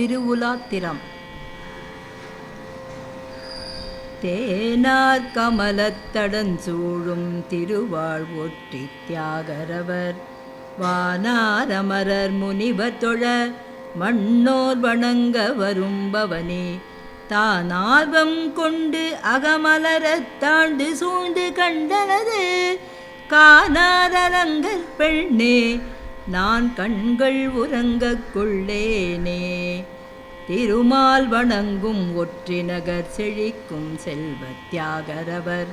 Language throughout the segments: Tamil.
திருவுலாத்திரம். தேனார் கமலத்தடஞ்சூழும் திருவாழ் ஒற்றி தியாகரவர். வானாரமரர் முனிவர் தொழ மண்ணோர் வணங்க வரும் பவனே தான் ஆர்வம் கொண்டு அகமலரத் தாண்டு சூழ்ந்து கண்டனது. காணாரங்கர் பெண்ணே நான் கண்கள் உறங்கக் கொள்ளேனே. திருமால் வணங்கும் ஒற்றினகர் செழிக்கும் செல்வ தியாகரவர்.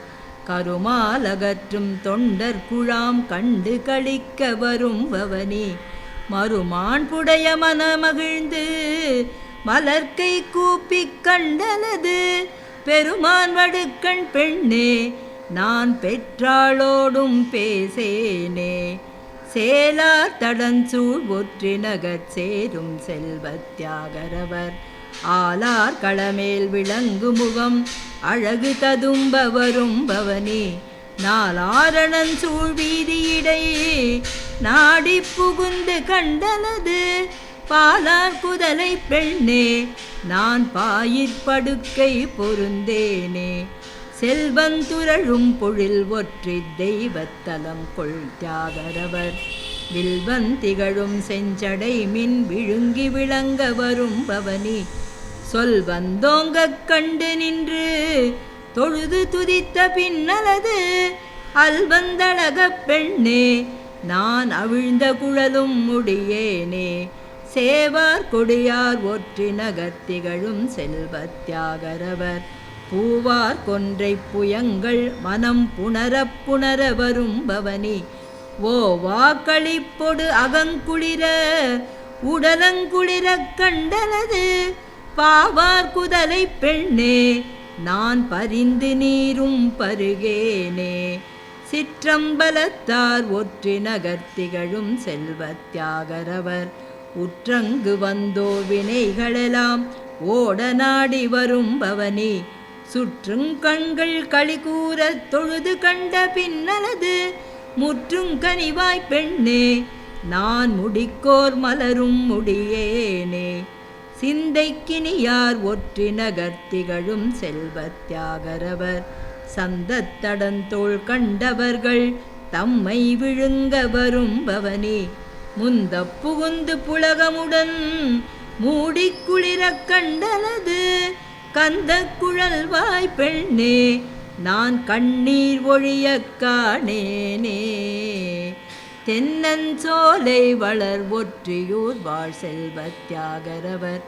கருமாலகற்றும் தொண்டர் குழாம் கண்டு களிக்க வரும் பவனி மறுமான்புடைய மனமகிழ்ந்து மலர்க்கை கூப்பிக் கண்டனது. பெருமான் வடுக்கண் பெண்ணே நான் பெற்றாளோடும் பேசேனே. சேலா தடஞ்சூழ் ஒற்றினகச் சேரும் செல்வத் தியாகரவர். ஆலார் களமேல் விளங்கு முகம் அழகு ததும்ப வரும் பவனி நாலாரணன் சூழ் வீதியிடையே நாடி புகுந்து கண்டனது பாலார் குதலை பெண்ணே. நான் பாயிற்படுக்கை பொருந்தேனே. செல்வந்துரழும் பொழில் ஒற்றி தெய்வத்தலம் கொள் தியாகரவர். வில்வன் திகழும் செஞ்சடை மின் விழுங்கி விளங்க வரும் பவனி சொல் வந்தோங்கக் கண்டு நின்று தொழுது துதித்த பின்னலது. அல்வந்தழகப் பெண்ணே நான் அவிழ்ந்த குழலும் முடியேனே. சேவார் கொடியார் ஒற்றி நகர்த்திகழும் செல்வத் தியாகரவர். பூவார் கொன்றை புயங்கள் மனம் புணரப் புணர வரும் பவனி ஓ வாக்களிப்பொடு அகங்குளிர உடலங்குளிரக் கண்டனது பாவார் குதலை பெண்ணே நான் பரிந்து நீரும் பருகேனே. சிற்றம்பலத்தார் ஒற்றி நகர்த்திகழும் செல்வத் தியாகரவர் உற்றங்கு வந்தோ வினைகளெல்லாம் ஓட நாடி வரும் பவனி சுற்றுங் கண்கள் களிகூரத் தொழுது கண்ட பின்னலது முற்றும் கனிவாய் பெண்ணே நான் முடிக்கோர் மலரும் முடியேனே. சிந்தைக்கினியார் ஒற்றி நகர்த்திகழும் செல்வத் தியாகரவர் சந்தத்தடந்தோள் கண்டவர்கள் தம்மை விழுங்க வரும் பவனி முந்த புகுந்து புலகமுடன் மூடிக்குளிரக் கண்டனது கந்த குழல்வாய் பெண்ணே நான் கண்ணீர் ஒழிய காணேனே. தென்னஞ்சோலை வளர் ஒற்றியூர் வாழ் செல்வ தியாகரவர்.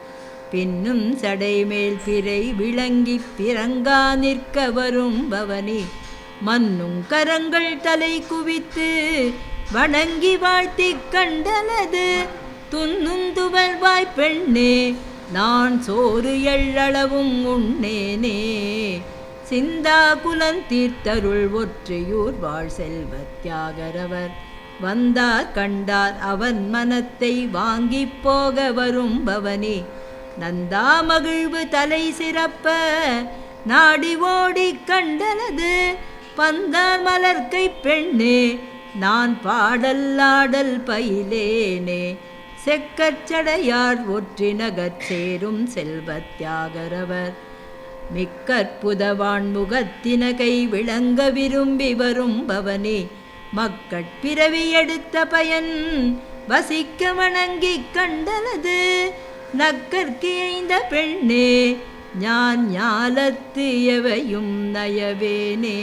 பின்னும் சடைமேல் பிறை விளங்கி பிறங்கா நிற்க வரும் பவனி மன்னும் கரங்கள் தலை குவித்து வணங்கி வாழ்த்திக் கண்டனது. துன்னுந்துவர்வாய் பெண்ணே நான் சோறு எள்ளளவும் உண்ணேனே. சிந்தா குலந்தீர்த்தருள் ஒற்றையூர் வாழ் செல்வத் தியாகரவர். வந்தார் கண்டார் அவன் மனத்தை வாங்கிப் போக வரும் பவனி நந்தா மகிழ்வு தலை சிறப்ப நாடி ஓடி கண்டனது பந்தார் மலர்க்கை பெண்ணே. நான் பாடல் ஆடல் பயிலேனே. செக்கச்சடையார் ஒற்றினகச் சேரும் செல்வத்தியாகரவர் மிக்கற்புதவான் முகத்தினகை விளங்க விரும்பி வரும் பவனி மக்கட்பிறவி எடுத்த பயன் வசிக்க வணங்கி கண்டனது. நக்கற்கியைந்த பெண்ணே ஞான் ஞாலத்து எவையும் நயவேனே.